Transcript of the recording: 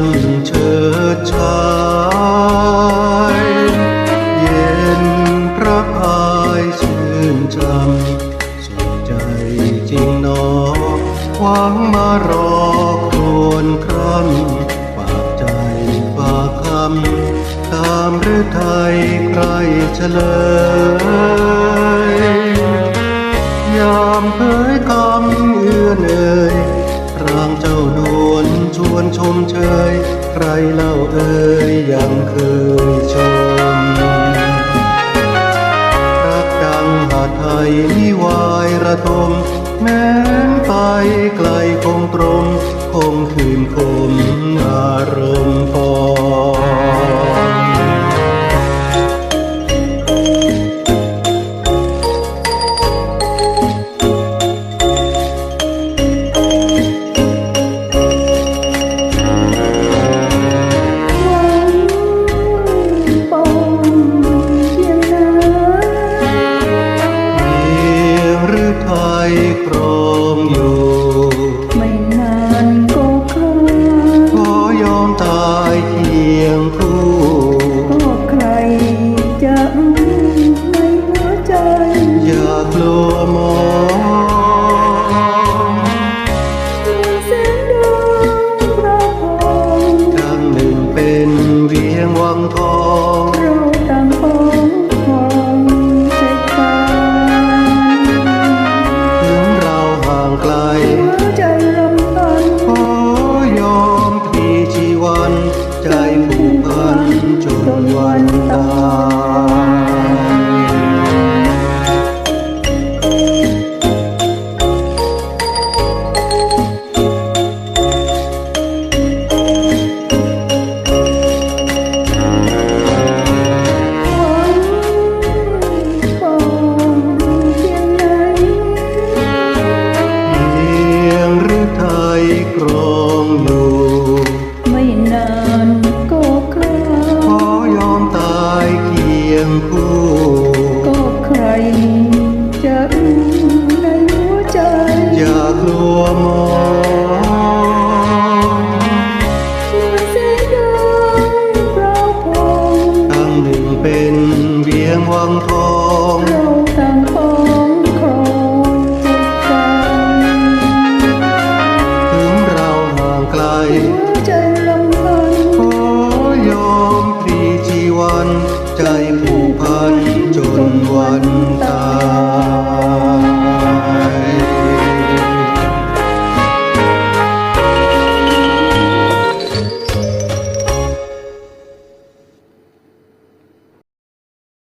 านเชิดชายเย็นพระพายชื่นชมสุขใจจริงนอหวังมารอโคนครั้งฝากใจฝากคำตามฤทัยใครเฉลยยามเผยคำเอื้อเนยร่างเจ้าดู ชวนชมเชย ใครเล่าเอ่ยยังเคยชม รักดังหาไทยนิวายระทมแม้นไปไกลคงตรง คงคืนคมอารมณ์ายเคียงคู่ก็ใครจะรู้ในหัวใจ อย่ากลัวมองแสงดาวพระพงดังหนึ่งเป็นเวียงวังทอง ลัวมองเมื่อเสียดายเราพงตั้งหนึ่งเป็นเวียงวังทองเราต่างพ้องครองจิตใจถึงเราห่างไกลหัวใจลำพันขอยอมพลีชีวัน ใจผูกพันจนวันตา